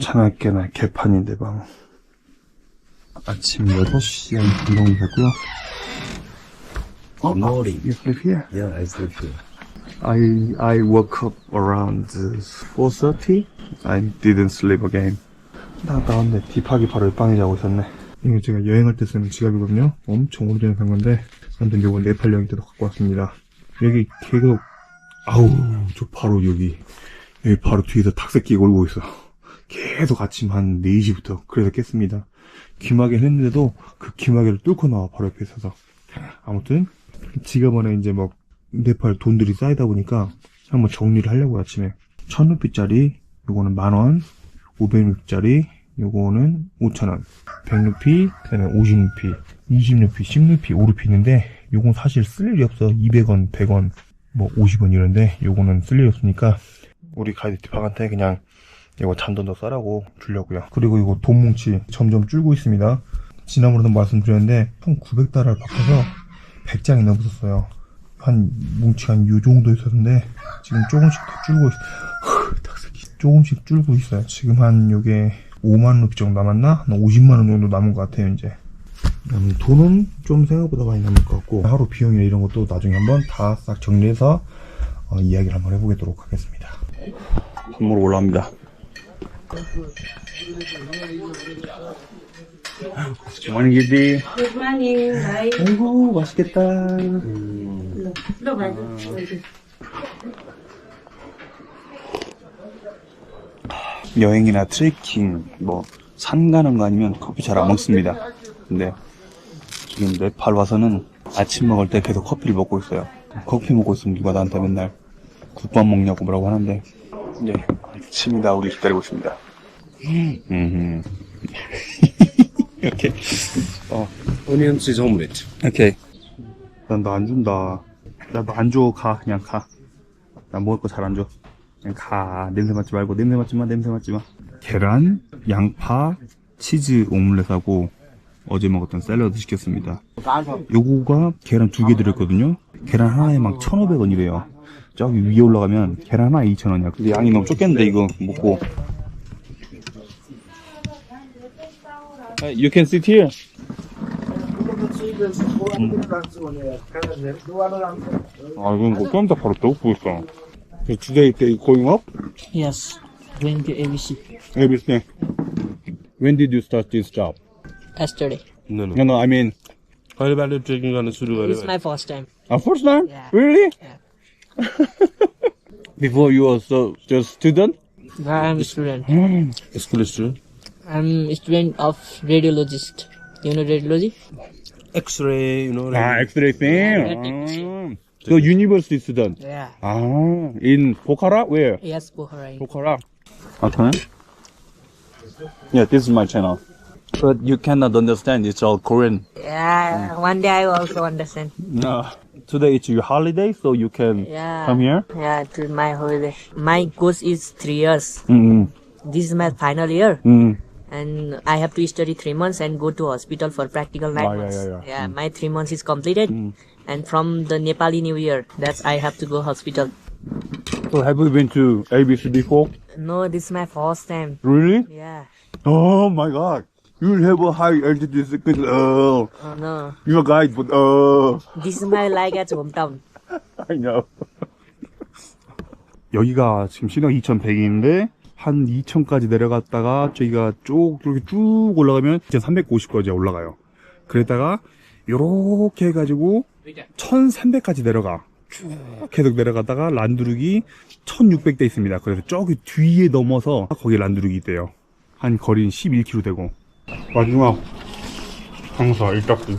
차나깨나 개판인데 방. 아침 6시에 운동이 됐고요. Good morning. You sleep here? Yeah, I sleep here. I I woke up around 4:30. I didn't sleep again. 나 나왔네. 딥하기 바로 옆방에 자고 있었네. 이거 제가 여행할 때 쓰는 지갑이거든요. 엄청 오래전에 산 건데, 아무튼 이거 네팔 여행 때도 갖고 왔습니다. 여기 계속 아우 저 바로 여기 여기 바로 뒤에서 탁새끼 걸고 있어. 계속 아침 한 4시부터 그래서 깼습니다. 귀마개를 했는데도 그 귀마개를 뚫고 나와 바로 옆에 있어서. 아무튼 지갑 안에 이제 막 네팔 돈들이 쌓이다 보니까 한번 정리를 하려고 아침에. 천 루피짜리 요거는 만원. 500루피짜리 요거는 5천원. 100루피 그다음에 50루피 20루피 10루피 5루피 있는데 요건 사실 쓸 일이 없어. 200원 100원 뭐 50원 이런데 요거는 쓸 일이 없으니까 우리 가이드 뒷방한테 그냥 이거 잔돈도 싸라고 주려고요. 그리고 이거 돈 뭉치 점점 줄고 있습니다. 지난번에도 말씀드렸는데 1900달러를 바꿔서 100장이 넘었었어요. 한 뭉치 한요 정도 있었는데 지금 조금씩 더 줄고 있 닭새끼 조금씩 줄고 있어요. 지금 한 요게 5만 루피 정도 남았나? 한 50만 원 정도 남은 것 같아요 이제. 음, 돈은 좀 생각보다 많이 남을 것 같고 하루 비용이나 이런 것도 나중에 한번 다 싹 정리해서 어, 이야기를 한번 해보도록 하겠습니다. 밥 먹으러 올라갑니다 주머니 길디 Good morning. Hi. 아이고 맛있겠다 No, bye. 여행이나 트레킹, 뭐, 산 가는 거 아니면 커피 잘 안 먹습니다. 근데, 지금 네팔 와서는 아침 먹을 때 계속 커피를 먹고 있어요. 커피 먹고 있으면 누가 나한테 맨날 국밥 먹냐고 뭐라고 하는데, 이제, 아침이다 우리 기다리고 있습니다. 음, 이렇게, 어, Onion cheese omelette. 오케이. 난 너 안 준다. 나 너 안 줘. 가. 그냥 가. 나 먹을 거 잘 안 줘. 그냥 가. 냄새 맡지 말고. 냄새 맡지 마. 냄새 맡지 마. 계란, 양파, 치즈 오믈렛하고 어제 먹었던 샐러드 시켰습니다. 요거가 계란 두 개 들었거든요. 계란 하나에 막 1,500원이래요. 저기 위에 올라가면 계란 하나 2,000원이야. 근데 양이 너무 적겠는데 이거 먹고. You can sit here. 아 이건 뭐 깜짝 바로 떠오고 있어. Today they going up? Yes. Going to ABC. ABC. When did you start this job? Yesterday. No, no. No, no. I mean. How about taking on a It's my first time. Uh, first time? Yeah. Really? Yeah. Before you also just student? I am a student. School student. I'm a student of radiologist. You know radiology? X-ray, you know. Ah, X-ray thing. Ah. So university student. Yeah. Ah, in Pokhara, where? Yes, Pokhara. Pokhara. Okay. Yeah, this is my channel. But you cannot understand. It's all Korean. Yeah. One day I will also understand. No. Today it's your holiday, so you can Yeah. come here. Yeah, to my holiday. My course is three years. Mm-hmm. This is my final year. Mm. And I have to study three months and go to hospital for practical nine yeah, months. yeah, yeah. my three months is completed. And from the Nepali New Year, that's I have to go hospital. So have you been to ABC before? No, this is my first time. Really? Yeah. Oh my god. You have a high altitude sickness. Oh, Oh no. you're a guide, but oh, This is my like at hometown. I know. 여기가 지금 신호 2100인데 한 2000까지 내려갔다가 저기가 쭉 이렇게 쭉 올라가면 2350까지 올라가요. 그랬다가 요렇게 해가지고 1300까지 내려가. 쭉 계속 내려가다가 란두르기 1600대 있습니다. 그래서 저기 뒤에 넘어서 거기 란두르기 있대요. 한 거리는 11km 되고. 마지막 항사 일딱지.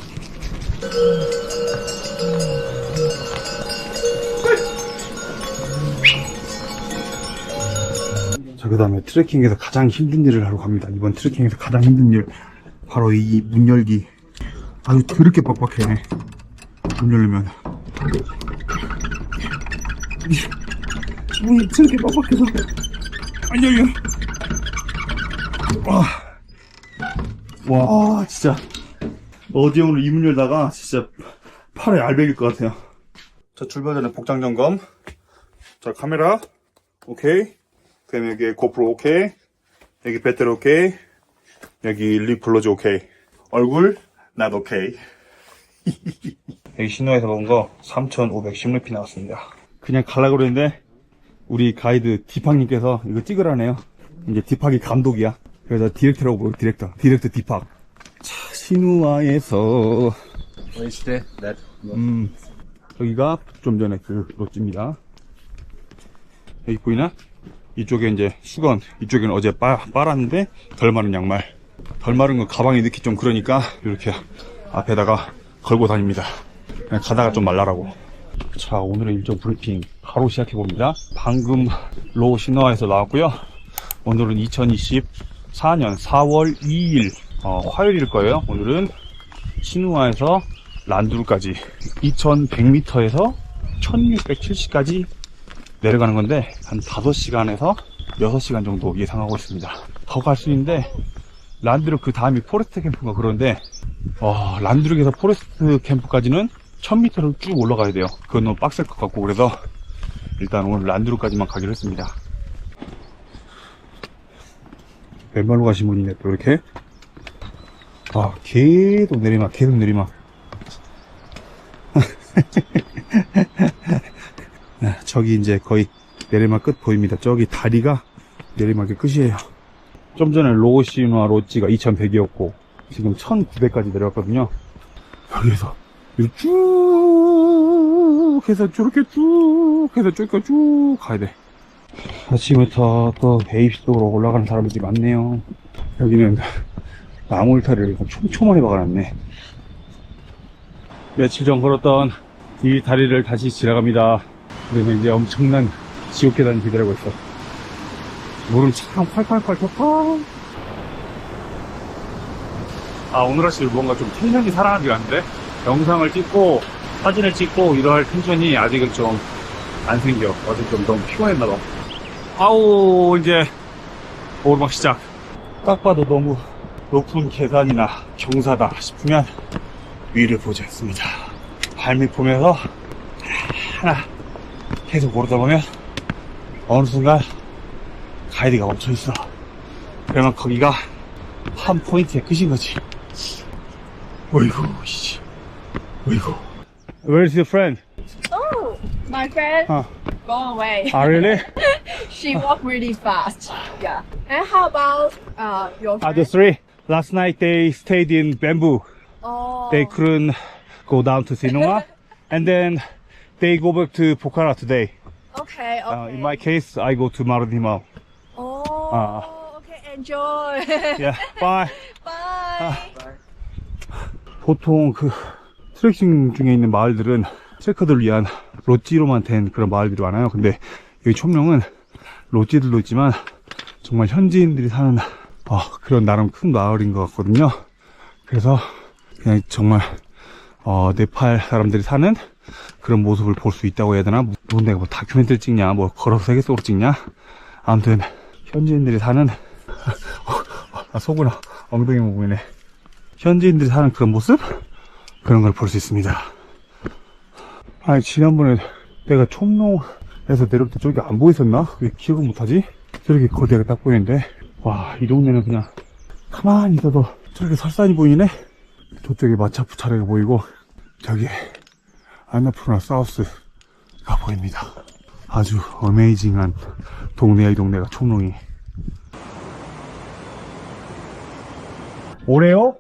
자, 그 다음에 트레킹에서 가장 힘든 일을 하러 갑니다. 이번 트레킹에서 가장 힘든 일. 바로 이 문 열기. 아주 더럽게 빡빡해. 문 열면. 문이 저렇게 빡빡해서. 안 열려. 와. 와, 진짜. 어제 오늘 이문 열다가 진짜 팔에 알배길 것 같아요. 자, 출발 전에 복장 점검. 자, 카메라. 오케이. 그 다음에 여기 고프로 오케이. 여기 배틀 오케이. 여기 립 글로즈 오케이. 얼굴 낫 오케이. 여기 신호에서 먹은 거 3,510루피 나왔습니다. 그냥 갈라 그랬는데 우리 가이드 디팍님께서 이거 찍으라네요. 이제 디팍이 감독이야. 그래서 디렉터라고 부르고 디렉터. 디렉터 디팍. 자, 신우아에서 Where's the that? 음, 여기가 좀 전에 그 롯지입니다. 여기 보이나? 이쪽에 이제 수건, 이쪽에는 어제 빠, 빨았는데 덜 마른 양말. 덜 마른 거 가방에 넣기 좀 그러니까 이렇게 앞에다가 걸고 다닙니다. 그냥 가다가 좀 말라라고. 자, 오늘의 일정 브리핑 바로 시작해 봅니다. 방금 로 신화에서 나왔고요. 오늘은 2024년 4월 2일 어, 화요일일 거예요. 오늘은 신우아에서 란두르까지 2100m에서 1670까지 내려가는 건데 한 5시간에서 6시간 정도 예상하고 있습니다. 더 갈 수 있는데 란두르 그 다음이 포레스트 캠프가 그런데 어, 란두르에서 포레스트 캠프까지는 1000m를 쭉 올라가야 돼요. 그건 너무 빡셀 것 같고 그래서 일단 오늘 란두르까지만 가기로 했습니다. 왼발로 가신 분이네 또 이렇게 아 계속 내리막 계속 내리막 네, 저기 이제 거의 내리막 끝 보입니다. 저기 다리가 내리막의 끝이에요. 좀 전에 로시나 로찌가 2100이었고 지금 1900까지 내려왔거든요. 여기서 쭉 해서 저렇게 쭉 해서 저기까지 쭉 가야 돼. 아침부터 또 베이비 쪽으로 올라가는 사람들이 많네요. 여기는 나무 울타리를 촘촘하게 박아놨네. 며칠 전 걸었던 이 다리를 다시 지나갑니다. 그러면 이제 엄청난 지옥 계단이 기다리고 있어. 물은 참 콸콸콸 콸콸. 아, 오늘 아침에 뭔가 좀 텐션이 살아나지 않는데? 영상을 찍고, 사진을 찍고, 이럴 텐션이 아직은 좀 안 생겨. 어제 좀 너무 피곤했나봐. 아우, 이제, 오르막 시작. 딱 봐도 너무 높은 계단이나 경사다 싶으면 위를 보지 않습니다. 발밑 보면서 하나 계속 오르다 보면 어느 순간 가이드가 멈춰 있어. 그러면 거기가 한 포인트의 끝인 거지. 어이구, 씨. 어이구. Where's your friend? Oh, my friend Huh. gone away. Ah, really? she walked really fast. Yeah. And how about uh your Ah, friend? the three. Last night they stayed in Bamboo. oh, They couldn't go down to Sinoma. and then they go back to Pokhara today. okay, okay. Uh, in my case, I go to Marudimao. oh, Ah. okay. Enjoy. Yeah, bye. Bye. 보통 그 트레킹 중에 있는 마을들은 트레커들을 위한 롯지로만 된 그런 마을들이 많아요. 근데 여기 촌명은 롯지들도 있지만 정말 현지인들이 사는 어, 그런 나름 큰 마을인 것 같거든요. 그래서 그냥 정말 어, 네팔 사람들이 사는 그런 모습을 볼 수 있다고 해야 되나? 무슨 내가 뭐 다큐멘터리 찍냐? 뭐 걸어서 세계 속으로 찍냐? 아무튼 현지인들이 사는 아 속으로 엉덩이 모이네. 현지인들이 사는 그런 모습? 그런 걸 볼 수 있습니다. 아니, 지난번에 내가 촌농 에서 내려올 때 저기 안 보였었나? 왜 기억을 못하지? 저렇게 거대가 딱 보이는데, 와, 이 동네는 그냥 가만히 있어도 저렇게 설산이 보이네? 저쪽에 마차푸 차례가 보이고, 저기, 안나푸르나 사우스가 보입니다. 아주 어메이징한 동네야, 이 동네가 촌농이. 오레오?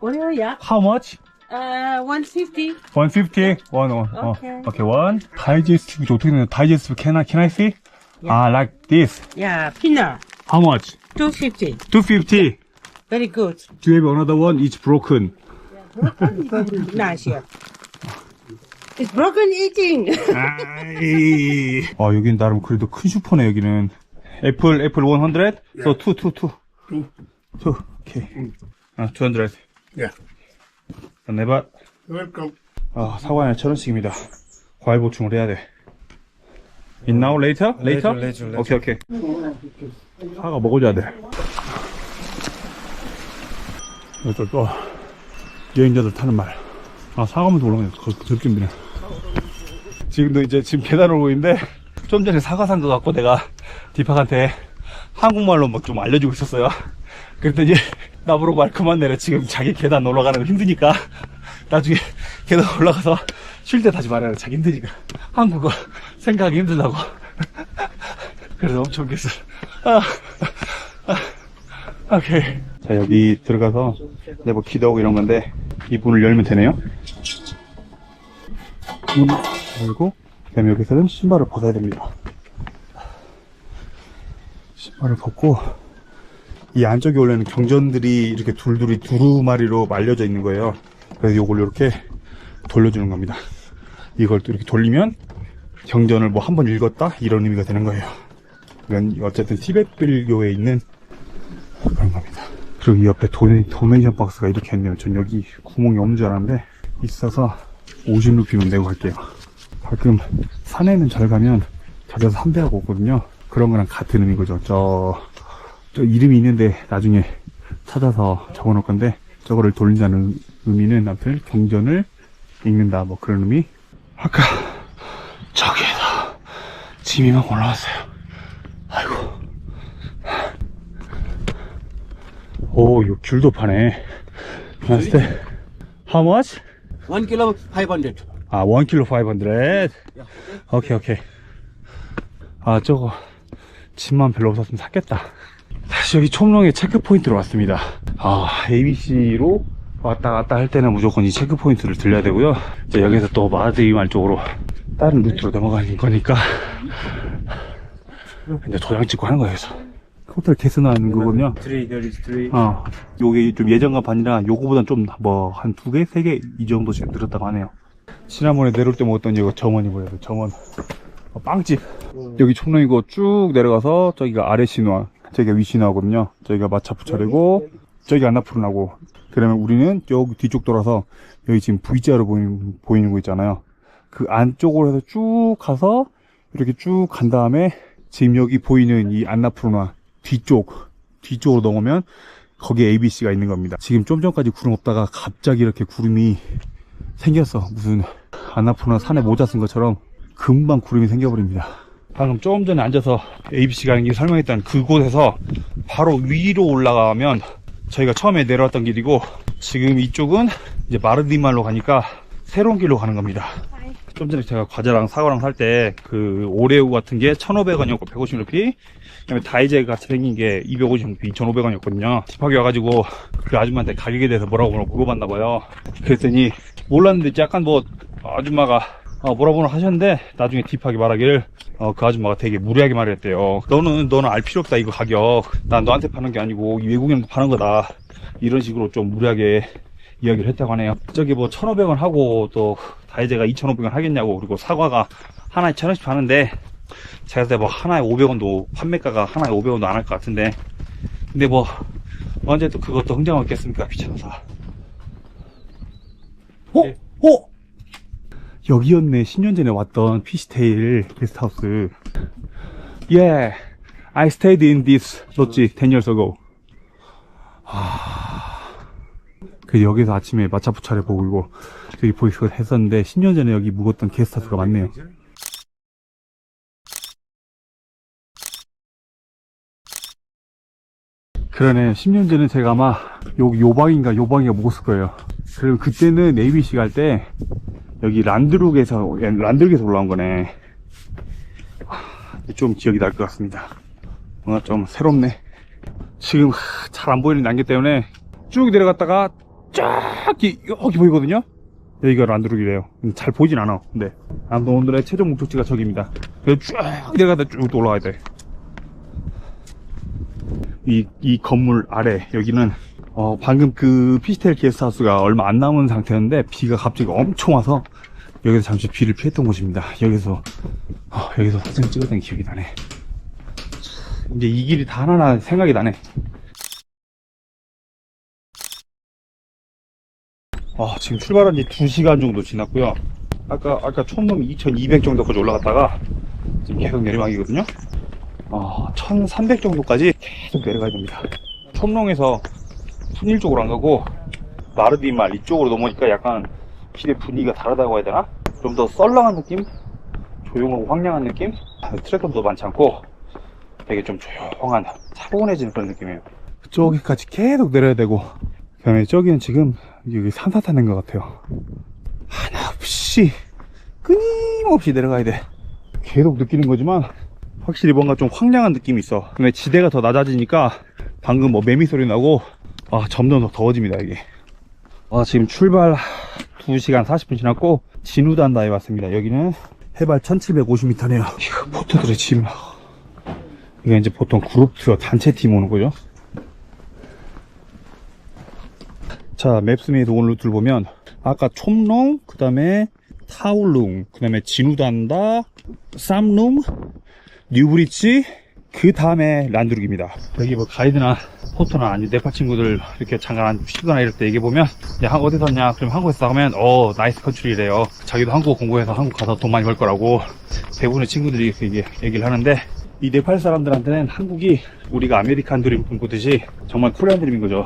Oreo, yeah. How much? Uh, 150. 150? One, one. 어, Okay. okay, one. 다이제스티브 어떻게 되나? 다이제스티브 can I, can I see? Ah, like this. Yeah, peanut. How much? 250. 250. Very good. Do you have another one? It's broken. nice, yeah. It's broken eating. 아이. 아, 여긴 나름 그래도 큰 슈퍼네, 여기는. 애플, 애플 100? So, 2, 2, 2. 2. 2. 오케이. 아, 200. Yeah. 네바. Welcome. 아, 사과에 천 원씩입니다. 과일 보충을 해야 돼. In now, later? Later? later, later. 오케이, 오케이. 사과 먹어줘야 돼. 이것도 또, 여행자들 타는 말. 아, 사과만 올라가네. 저쯤이네. 지금도 이제 지금 계단 오고 있는데, 좀 전에 사과 산거 같고 내가 디팍한테 한국말로 막좀 알려주고 있었어요. 그랬더니 나보고 말 그만 내려. 지금 자기 계단 올라가는 거 힘드니까. 나중에 계단 올라가서 쉴 때 다시 말해라. 자기 힘드니까. 한국어 생각하기 힘들다고. 그래서 엄청 웃겼어. 아, 아, 오케이. 자, 여기 들어가서 내가 뭐 기도하고 이런 건데 이 문을 열면 되네요. 문 열고 그 다음에 여기서는 신발을 벗어야 됩니다. 신발을 벗고 이 안쪽에 원래는 경전들이 이렇게 둘둘이 두루마리로 말려져 있는 거예요. 그래서 이걸 이렇게 돌려주는 겁니다. 이걸 또 이렇게 돌리면 경전을 뭐 한 번 읽었다 이런 의미가 되는 거예요. 이건 어쨌든 티베트 불교에 있는 그런 겁니다. 그리고 이 옆에 도네, 도네이션 박스가 이렇게 있네요. 전 여기 구멍이 없는 줄 알았는데 있어서 50루피만 내고 갈게요. 가끔 산에는 잘 가면 자기가 삼배하고 오거든요. 그런 거랑 같은 의미인 거죠. 저, 저 이름이 있는데 나중에 찾아서 적어 놓을 건데 저거를 돌린다는 의미는 아무튼 경전을 읽는다 뭐 그런 의미. 아까 저기에다 짐이 막 올라왔어요. 아이고. 오, 이거 귤도 파네. 봤을 때. How much? One kilo, 500. 아, 1kg 500. 오케이, 오케이. 아, 저거, 짐만 별로 없었으면 샀겠다. 여기 촘롱의 체크포인트로 왔습니다. 아, ABC로 왔다 갔다 할 때는 무조건 이 체크포인트를 들려야 되고요. 이제 여기서 또 마드이말 쪽으로 다른 루트로 넘어가는 거니까. 이제 도장 찍고 하는 거예요, 그래서. 호텔 개수 나는 거거든요. 어, 요게 좀 예전과 반이라 요거보단 좀 뭐 한 두 개, 세 개 이 정도 지금 늘었다고 하네요. 지난번에 내려올 때 먹었던 이거 정원이 뭐예요? 정원. 어, 빵집. 여기 총롱이고 쭉 내려가서 저기가 아래 신화, 저기가 위 신화거든요. 저기가 마차푸차리고 저기가 안나푸르나고. 그러면 우리는 여기 뒤쪽 돌아서 여기 지금 V자로 보이는, 보이는 거 있잖아요. 그 안쪽으로 해서 쭉 가서 이렇게 쭉 간 다음에 지금 여기 보이는 이 안나푸르나 뒤쪽 뒤쪽으로 넘으면 거기에 ABC가 있는 겁니다. 지금 좀 전까지 구름 없다가 갑자기 이렇게 구름이 생겼어. 무슨 안나푸르나 산에 모자 쓴 것처럼 금방 구름이 생겨버립니다. 방금 조금 전에 앉아서 ABC가 가는 길 설명했던 그곳에서 바로 위로 올라가면 저희가 처음에 내려왔던 길이고 지금 이쪽은 이제 마르디말로 가니까 새로운 길로 가는 겁니다. 좀 전에 제가 과자랑 사과랑 살 때 그 오레오 같은 게 1,500원이었고 150루피. 그다음에 다이제 같이 생긴 게 250루피 2,500원이었거든요. 집하게 와가지고 그 아줌마한테 가격에 대해서 뭐라고 물어봤나 봐요. 그랬더니 몰랐는데 약간 뭐 아줌마가 어, 뭐라고 하셨는데 나중에 딥하게 말하기를 어, 그 아줌마가 되게 무리하게 말했대요 너는 너는 알 필요 없다 이거 가격 난 너한테 파는 게 아니고 이 외국인한테 파는 거다 이런 식으로 좀 무리하게 이야기를 했다고 하네요. 저기 뭐 1,500원 하고 또 다이제가 2,500원 하겠냐고 그리고 사과가 하나에 1,000원씩 파는데 제가 그때 뭐 하나에 500원도 판매가가 하나에 500원도 안 할 것 같은데 근데 뭐 언제 또 그것도 흥정하겠습니까 귀찮아서 어? 어? 여기였네 10년 전에 왔던 피시테일 게스트하우스 Yeah I stayed in this lodge 10 years ago 그 여기서 아침에 마차 부차를 보고 이거 저기 보이스가 했었는데 10년 전에 여기 묵었던 게스트하우스가 많네요. 그러네 10년 전에 제가 아마 여기 요방인가 요방이가 묵었을 거예요. 그리고 그때는 ABC 갈 때 여기 란드룩에서 란드룩에서 올라온 거네. 하, 좀 기억이 날 것 같습니다. 뭔가 좀 새롭네. 지금 잘 안 보이는 난개 때문에 쭉 내려갔다가 쫙 이- 여기 보이거든요 여기가 란드룩이래요 음, 잘 보이진 않아 근데 아무튼 오늘의 최종 목적지가 저기입니다 쭉 내려가다 쭉 또 올라가야 돼 이 이 건물 아래 여기는 어, 방금 그 피스텔 게스트하우스가 얼마 안 남은 상태였는데 비가 갑자기 엄청 와서 여기서 잠시 비를 피했던 곳입니다 여기서 어, 여기서 사진 찍었던 기억이 나네 이제 이 길이 다 하나하나 생각이 나네 아, 지금 출발한 지 2시간 정도 지났고요. 아까, 아까 촌놈 2200 정도까지 올라갔다가 지금 계속 내리막이거든요. 아, 1300 정도까지 계속 내려가야 됩니다. 촌롱에서 순일 쪽으로 안 가고 마르디말 이쪽으로 넘으니까 약간 길의 분위기가 다르다고 해야 되나? 좀 더 썰렁한 느낌? 조용하고 황량한 느낌? 트랙터도 많지 않고 되게 좀 조용한 차분해지는 그런 느낌이에요. 저기까지 계속 내려야 되고 그 다음에 저기는 지금 여기 산사 타는 것 같아요. 하나 없이 끊임없이 내려가야 돼. 계속 느끼는 거지만 확실히 뭔가 좀 황량한 느낌이 있어. 근데 지대가 더 낮아지니까 방금 뭐 매미 소리 나고 아 점점 더 더워집니다 이게. 아 지금 출발 2시간 40분 지났고 진우단다에 왔습니다. 여기는 해발 1750m네요. 이거 포터들의 짐. 이게 이제 보통 그룹 투어 단체 팀 오는 거죠. 자, 맵스메이드 오늘 루트를 보면 아까 촘롱, 그 다음에 타울룽, 그 다음에 진우단다, 쌈룽, 뉴브리지, 그 다음에 란두룩입니다. 여기 뭐 가이드나 포터나 아니 네팔 친구들 이렇게 잠깐 안 쉬거나 이럴 때 얘기해 보면 야 한국 어디 샀냐? 그럼 한국에서 하면 어 나이스 컨트리래요. 자기도 한국어 공부해서 한국 가서 돈 많이 벌 거라고 대부분의 친구들이 이렇게 얘기- 얘기를 하는데 이 네팔 사람들한테는 한국이 우리가 아메리칸 드림 꿈꾸듯이 정말 코리안 드림인 거죠.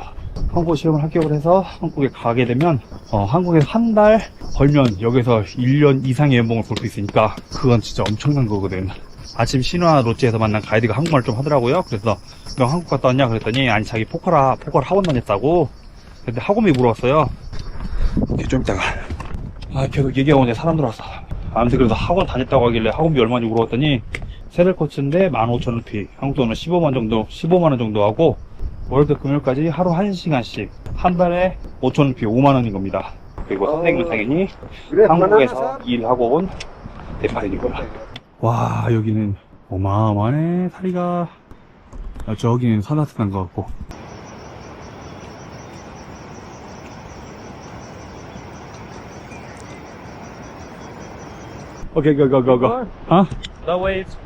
한국어 시험을 합격을 해서 한국에 가게 되면 어, 한국에서 한 달 벌면 여기서 1년 이상의 연봉을 벌수 있으니까 그건 진짜 엄청난 거거든. 아침 신화 롯지에서 만난 가이드가 한국말 좀 하더라고요. 그래서 너 한국 갔다 왔냐 그랬더니 아니 자기 포카라 포카라 학원 다녔다고. 근데 학원비 물어봤어요. 좀 이따가 아 계속 얘기하고 이제 사람들 왔어. 아무튼 그래서 학원 다녔다고 하길래 학원비 얼마인지 물어봤더니 세달 코스인데 15,000루피 한국 돈은 15만 정도 15만 원 정도 하고 월요일부터 금요일까지 하루 1시간씩 한 달에 5,000루피 5만 원인 겁니다. 그리고 선생님은 당연히 한국에서 일하고 온 거야. 와 여기는 어마어마하네 다리가. 아, 저기는 산악산 것 같고. 오케이 고고고고 어? The way is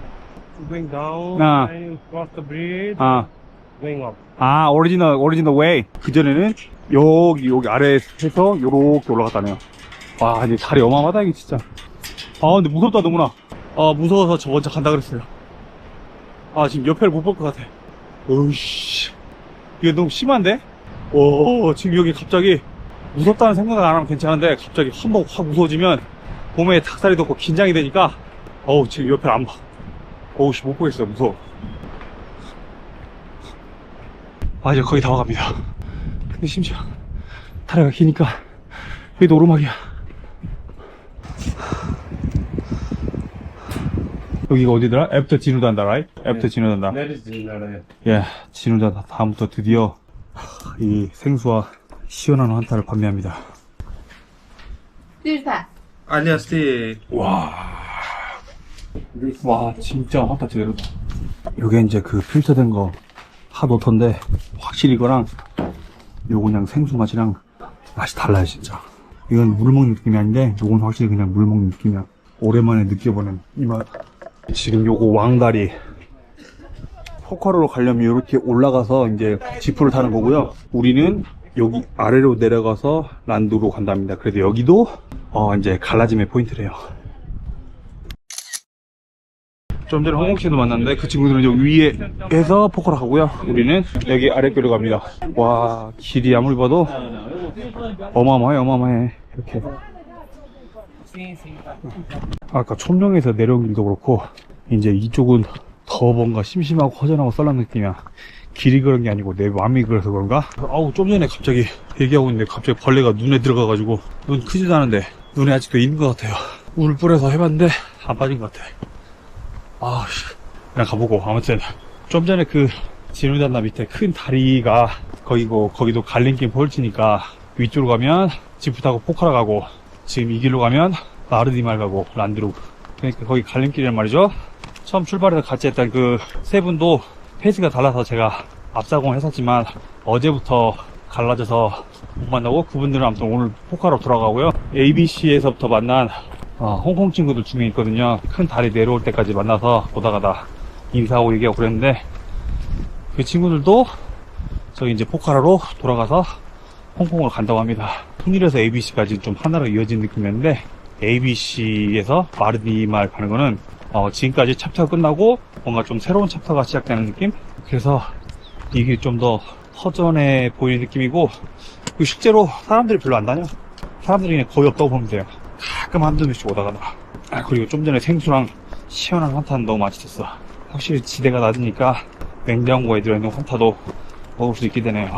going down Ah. and cross the bridge, 아, going up. 아 오리지널 오리지널 웨이 그전에는 여기 여기 아래에서 요렇게 올라갔다네요. 와 이제 다리 어마어마하다 이게 진짜. 아 근데 무섭다 너무나 아 무서워서 저 먼저 간다 그랬어요. 아 지금 옆에를 못 볼 것 같아. 으이씨. 이게 너무 심한데? 오 지금 여기 갑자기 무섭다는 생각을 안 하면 괜찮은데 갑자기 한 번 확 무서워지면 몸에 닭살이 돋고 긴장이 되니까 어우 지금 옆에 안봐. 어우 씨 못 보겠어요 무서워. 아 이제 거의 다 와갑니다. 근데 심지어 다리가 기니까 여기도 오르막이야 여기가 어디더라? 애프터 진우단다 right? 애프터 진우단다 Jinala. 예, 진우다 다음부터 드디어 이 생수와 시원한 환타를 판매합니다. This is that. Anyasti. 와, 와 진짜 환타 제대로다. 요게 이제 그 필터된 거 핫워터인데 확실히 이거랑 요 그냥 생수 맛이랑 맛이 달라요 진짜. 이건 물 먹는 느낌이 아닌데 요건 확실히 그냥 물 먹는 느낌이야. 오랜만에 느껴보는 이 맛. 지금 요거 왕다리 포카로로 가려면 이렇게 올라가서 이제 지프를 타는 거고요. 우리는 여기 아래로 내려가서 란두로 간답니다. 그래도 여기도 어 이제 갈라짐의 포인트래요. 좀 전에 홍콩 씨도 만났는데 그 친구들은 여기 위에에서 포커를 하고요. 우리는 여기 아래쪽으로 갑니다. 와 길이 아무리 봐도 어마어마해 어마어마해 이렇게. 아까 촌령에서 내려온 길도 그렇고 이제 이쪽은 더 뭔가 심심하고 허전하고 썰렁 느낌이야. 길이 그런 게 아니고 내 마음이 그래서 그런가? 아우 좀 전에 갑자기 얘기하고 있는데 갑자기 벌레가 눈에 들어가가지고 눈 크지도 않은데 눈에 아직도 있는 것 같아요. 물을 뿌려서 해봤는데 안 빠진 것 같아. 아, 씨. 그냥 가보고 아무튼 좀 전에 그 진우단나 밑에 큰 다리가 거기고 거기도 갈림길 폴치니까 위쪽으로 가면 지프 타고 포카라 가고 지금 이 길로 가면 마르디말 가고 란드루 그러니까 거기 갈림길이란 말이죠. 처음 출발해서 같이 했던 그 세 분도 페이스가 달라서 제가 앞사공을 했었지만 어제부터 갈라져서 못 만나고 그분들은 아무튼 오늘 포카로 돌아가고요. ABC에서부터 만난 어, 홍콩 친구들 중에 있거든요. 큰 다리 내려올 때까지 만나서 보다가다 인사하고 얘기하고 그랬는데 그 친구들도 저기 이제 포카라로 돌아가서 홍콩으로 간다고 합니다. 통일에서 ABC까지 좀 하나로 이어진 느낌이었는데 ABC에서 마르디말 가는 거는 어, 지금까지 챕터가 끝나고 뭔가 좀 새로운 챕터가 시작되는 느낌? 그래서 이게 좀 더 허전해 보이는 느낌이고 그리고 실제로 사람들이 별로 안 다녀. 사람들이 그냥 거의 없다고 보면 돼요. 가끔 한두 명씩 오다가다. 아, 그리고 좀 전에 생수랑 시원한 환타는 너무 맛있었어. 확실히 지대가 낮으니까 냉장고에 들어있는 환타도 먹을 수 있게 되네요.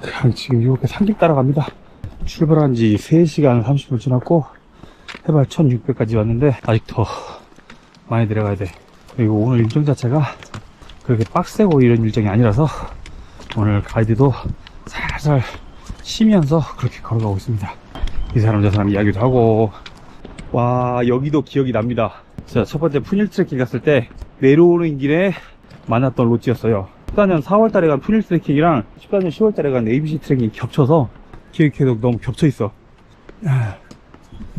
그냥 지금 이렇게 산길 따라갑니다. 출발한 지 3시간 30분 지났고 해발 1600까지 왔는데 아직 더 많이 내려가야 돼. 그리고 오늘 일정 자체가 그렇게 빡세고 이런 일정이 아니라서 오늘 가이드도 살살 쉬면서 그렇게 걸어가고 있습니다. 이 사람 저 사람 이야기도 하고 와 여기도 기억이 납니다. 제가 첫 번째 푸닐 트레킹 갔을 때 내려오는 길에 만났던 로지였어요. 14년 4월 달에 간 푸닐 트레킹이랑 14년 10월 달에 간 ABC 트레킹이 겹쳐서 기억이 계속 너무 겹쳐 있어.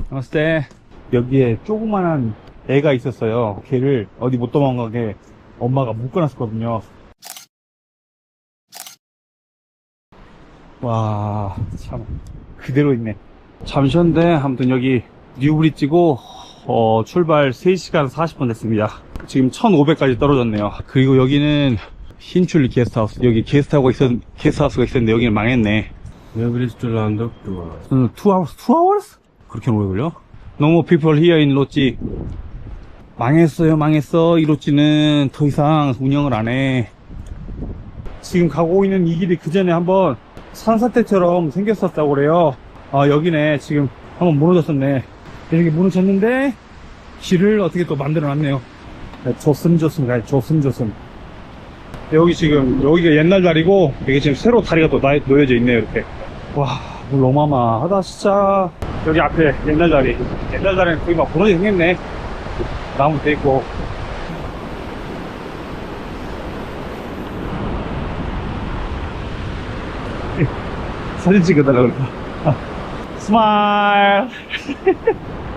봤을 때 여기에 조그만한 애가 있었어요. 걔를 어디 못 도망가게 엄마가 묶어놨었거든요. 와, 참, 그대로 있네. 잠시 후인데, 아무튼 여기 뉴브릿지고, 어, 출발 3시간 40분 됐습니다. 지금 1500까지 떨어졌네요. 그리고 여기는 흰출 게스트하우스. 여기 게스트하우스가 있었, 게스트하우스가 있었는데 여기는 망했네. To London to 음, 2 hours? 2 hours? 그렇게 오래 걸려? No more people here in 로찌. 망했어요, 망했어. 이 로찌는 더 이상 운영을 안 해. 지금 가고 있는 이 길이 그 전에 한번 산사태처럼 생겼었다고 그래요. 아, 여기네. 지금 한번 무너졌었네. 이렇게 무너졌는데, 길을 어떻게 또 만들어 놨네요. 조슴조슴 가요, 조슴조슴. 여기 지금, 여기가 옛날 다리고, 여기 지금 새로 다리가 또 나- 놓여져 있네요, 이렇게. 와, 물 너무 어마하다, 진짜. 여기 앞에 옛날 다리. 옛날 다리는 거의 막 부러져 생겼네. 나무 돼 있고. 사진 찍어달라고 그러다. 스마일.